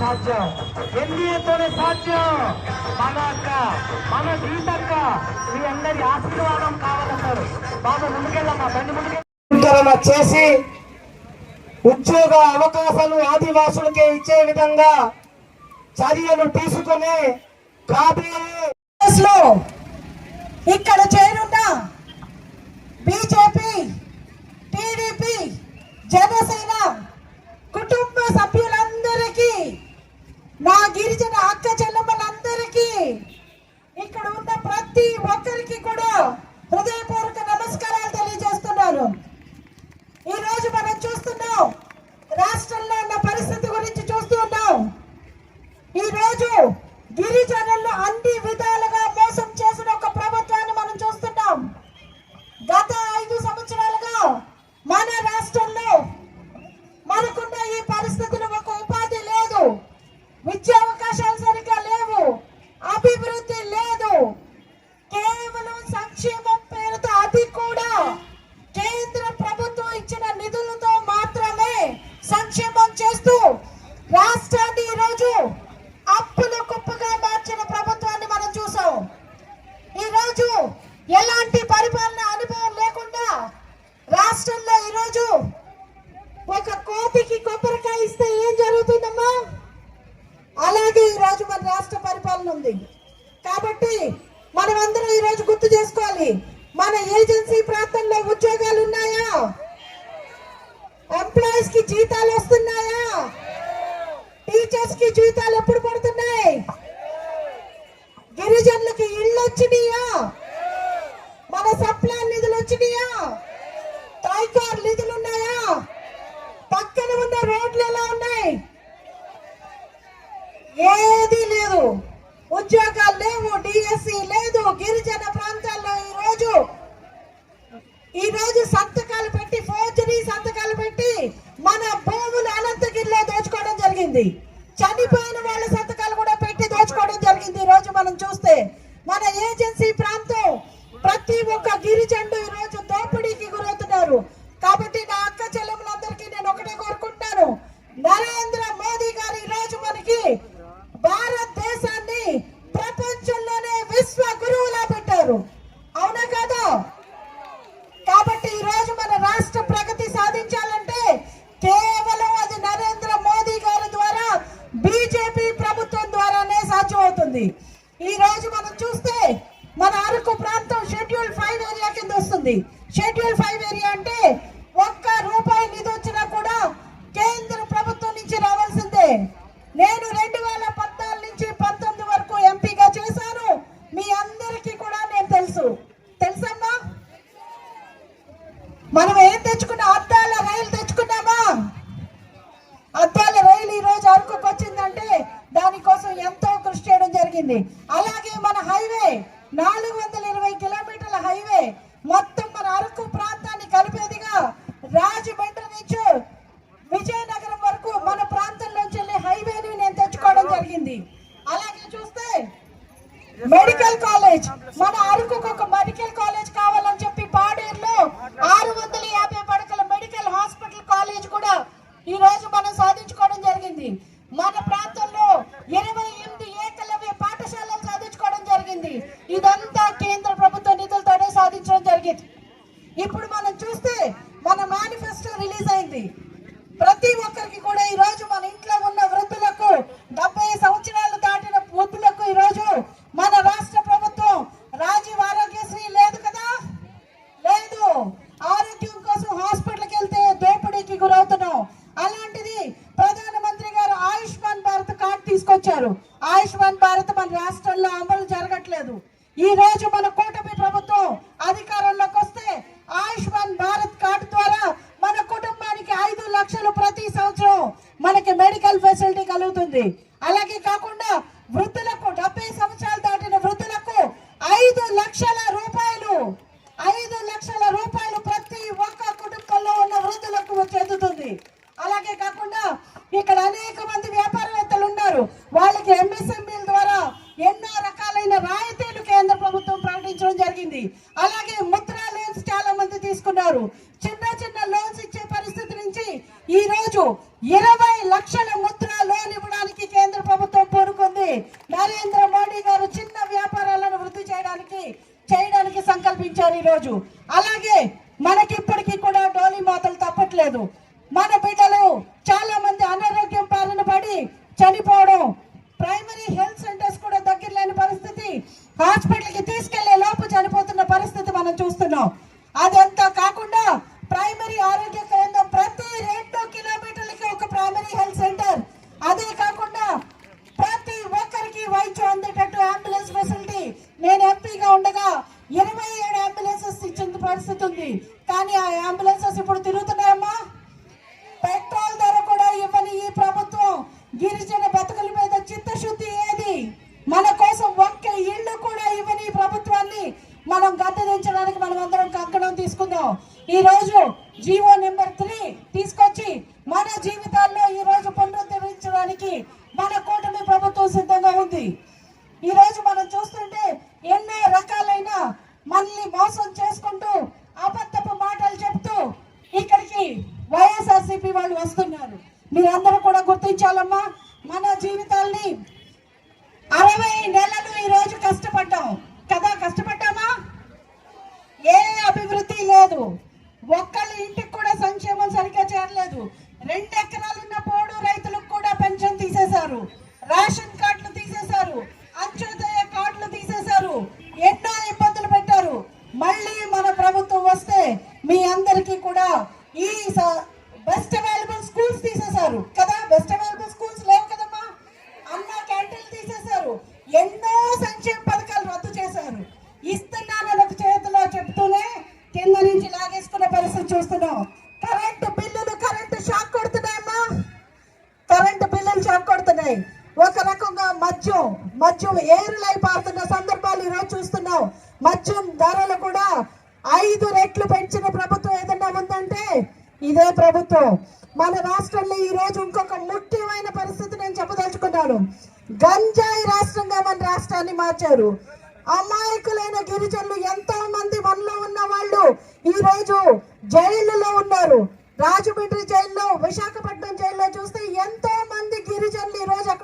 సాధ్యం. ఎన్డీఏతోనే సాధ్యం. మన అక్క మన గీతక్క మీ అందరి ఆశీర్వాదం కావాలన్నారు బాబు ముందుకెళ్ళమ్మా బండి ముందుకెళ్ళ. చేసి ఉద్యోగ అవకాశాలు ఆదివాసులకే ఇచ్చే విధంగా చర్యలు తీసుకుని కాబోయే Michelle. మన ఏజెన్సీ ప్రాంతంలో ఉద్యోగాలు ఉన్నాయా? ఎంప్లాయీస్కి జీతాలు వస్తున్నాయా? టీచర్స్కి జీతాలు ఎప్పుడు పడుతున్నాయి? గిరిజనులకి ఇళ్ళు వచ్చినాయా? మన సప్లాన్ నిధులు వచ్చినాయా? టైకార్ నిధులు ఉన్నాయా? పక్కన ఉన్న రోడ్లు ఎలా ఉన్నాయి? ఏది లేదు. ఉద్యోగాలు లేవు డిఎస్సి లేదు గిరిజన ప్రాంతం ఈ రోజు సంతకాలు పెట్టి ఫోర్జరీ సంతకాలు పెట్టి మన భూములు అనంతగిరిలో దోచుకోవడం జరిగింది. చనిపోయిన వాళ్ళ సంతకాలు బీజేపీ ప్రభుత్వం ద్వారానే సాధ్యమవుతుంది. ఈ రోజు మనం చూస్తే మన అరకు ప్రాంతం షెడ్యూల్ ఫైవ్ ఏరియా కింద వస్తుంది. షెడ్యూల్ ఫైవ్ ఏరియా అంటే జరిగింది. అలాగే మన హైవే నాలుగు వందల ఇరవై కిలోమీటర్ల హైవే మొత్తం మన అరకు ప్రాంతాన్ని కలిపేదిగా రాజమండ్రి నుంచి విజయనగరం వరకు మన ప్రాంతంలోంచి వెళ్ళే హైవేని నేను తెచ్చుకోవడం జరిగింది అలాగే చూస్తే మెడికల్ కాలేజ్ మన అరకుకు ఒక మెడికల్ కాలేజ్ కావాలని చెప్పి పాడేరులో ఆరు వందల యాభై పడకల మెడికల్ హాస్పిటల్ కాలేజ్ కూడా ఈ రోజు మనం సాధించుకోవడం జరిగింది మన ప్రాంతంలో ఇరవై ఎనిమిది ఏకలవ్య పాఠశాలలు సాధించుకోవడం జరిగింది ఇదంతా కేంద్ర ప్రభుత్వ నిధులతోనే సాధించడం జరిగింది ఇప్పుడు మనం చూస్తే మన మేనిఫెస్టో రిలీజ్ అయింది ప్రతి ఒక్కరికి కూడా ఈ రోజు మన ఇంట్లో ఉన్న వృద్ధులకు డెబ్బై సంవత్సరాలు దాటిన వృద్ధులకు ఈ రోజు మన రాష్ట్ర ప్రభుత్వం రాజీవ్ ఆరోగ్యశ్రీ లేదు కదా లేదు ఆరోగ్యం కోసం హాస్పిటల్కి వెళ్తే దోపిడీకి గురవుతున్నాం అలాంటిది ప్రధానమంత్రి గారు ఆయుష్మాన్ భారత్ కార్డు చేశారు. ఆయుష్మాన్ భారత్ మన రాష్ట్రంలో అమలు జరగట్లేదు. ఈ రోజు మన కూటమి ప్రభుత్వం అధికారంలోకి వస్తే ఆయుష్మాన్ భారత్ కార్డు ద్వారా మన కుటుంబానికి ఐదు లక్షలు ప్రతి సంవత్సరం మనకి మెడికల్ ఫెసిలిటీ కలుగుతుంది. అలాగే కాకుండా వృద్ధులకు డెబ్బై సంవత్సరాలు దాటిన వృద్ధులకు ఐదు లక్షల రూపాయలు ఐదు లక్షల రూపాయలు ప్రతి ఒక్క కుటుంబంలో ఉన్న వృద్ధులకు చెందుతుంది అలాగే కాకుండా ఇక్కడ అనేక మంది వ్యాపారవేత్తలు ఉన్నారు వాళ్ళకి ఎంఎస్ఎంఈల ద్వారా ఎన్నో రకాలైన రాయితీలు కేంద్ర ప్రభుత్వం ప్రకటించడం జరిగింది అలాగే ముద్రా లోన్స్ చాలా మంది చిన్న చిన్న లోన్స్ ఇచ్చే పరిస్థితి నుంచి ఈ రోజు ఇరవై లక్షల ముద్ర లోన్ ఇవ్వడానికి కేంద్ర ప్రభుత్వం కోరుకుంది నరేంద్ర మోడీ గారు చిన్న వ్యాపారాలను వృద్ధి చేయడానికి చేయడానికి సంకల్పించారు ఈ రోజు అలాగే మనకి ఇప్పటికీ కూడా డోలీ మాతలు తప్పట్లేదు. మన బిడ్డలు చాలా మంది అనారోగ్యం బారిన పడి చనిపోవడం ప్రైమరీ హెల్త్ సెంటర్స్ కూడా దగ్గర లేని పరిస్థితి హాస్పిటల్కి తీసుకెళ్ళే లోపు చనిపోతున్న పరిస్థితి మనం చూస్తున్నాం అదంతా కాకుండా ప్రైమరీ ఆరోగ్య కేంద్రం ప్రతి రెండు కిలోమీటర్లకి ఒక ప్రైమరీ హెల్త్ సెంటర్ అదే కాకుండా ప్రతి ఒక్కరికి వైద్యం అందేటట్టు అంబులెన్స్ ఫెసిలిటీ నేను ఎంపీగా ఉండగా ఇరవై ఏడు అంబులెన్సెస్ ఇచ్చిన ఉంది కానీ ఆ అంబులెన్సెస్ ఇప్పుడు తిరుగుతున్నాయమ్మా. పెట్రోల్ ధర కూడా ఇవ్వని ఈ ప్రభుత్వం గిరిజన బతుకుల మీద చిత్తశుద్ధి ఏది? మన కోసం ఒక్క ఇల్లు కూడా ఇవ్వని ఈ ప్రభుత్వాన్ని మనం గద్దెదించడానికి మనం అందరం కంకణం తీసుకుందాం. ఈ రోజు జీవో నెంబర్ త్రీ తీసుకొచ్చి మన జీవితాల్లో ఈ రోజు పునరుద్ధరించడానికి మన కూటమి ప్రభుత్వం సిద్ధంగా ఉంది. ఈ రోజు మనం చూస్తుంటే ఎన్నో రకాలైన మనల్ని మోసం చేసుకుంటూ అబద్ధపు మాటలు చెప్తూ ఇక్కడికి వైఎస్ఆర్సీపీ వాళ్ళు వస్తున్నారు. మీరందరూ కూడా గుర్తించాలమ్మా మన జీవితాల్ని అరవై నెలలు ఈ రోజు కష్టపడ్డాం. కదా కష్టపడ్డామా? ఏ అభివృద్ధి లేదు. ఒక్కళ్ళ ఇంటికి కూడా సంక్షేమం సరిగ్గా చేరలేదు. రెండు ఎకరాలు ఉన్న పోడు రైతులకు కూడా పెన్షన్ తీసేశారు. రేషన్ కార్డులు తీసేశారు. చూస్తున్నాం కరెంటు బిల్లులు కరెంటు షాక్ కొడుతున్నాయమ్మా కరెంటు బిల్లులు షాక్ కొడుతున్నాయి. ఒక రకంగా మద్యం మద్యం ఏరులై పారుతున్న సందర్భాలు ఈరోజు చూస్తున్నాం మద్యం ధరలు కూడా ఐదు రెట్లు పెంచిన ప్రభుత్వం ఏదన్నా ఉందంటే ఇదే ప్రభుత్వం. మన రాష్ట్రంలో ఈ రోజు ఇంకొక ముఖ్యమైన పరిస్థితి నేను చెప్పదలుచుకున్నాను. గంజాయి రాష్ట్రంగా మన రాష్ట్రాన్ని మార్చారు. అమాయకులైన గిరిజనులు ఎంతో మంది మనలో ఉన్న వాళ్ళు ఈ రోజు జైళ్ళలో ఉన్నారు. రాజమండ్రి జైల్లో విశాఖపట్నం జైల్లో చూస్తే ఎంతో మంది గిరిజనులు ఈ రోజు అక్కడ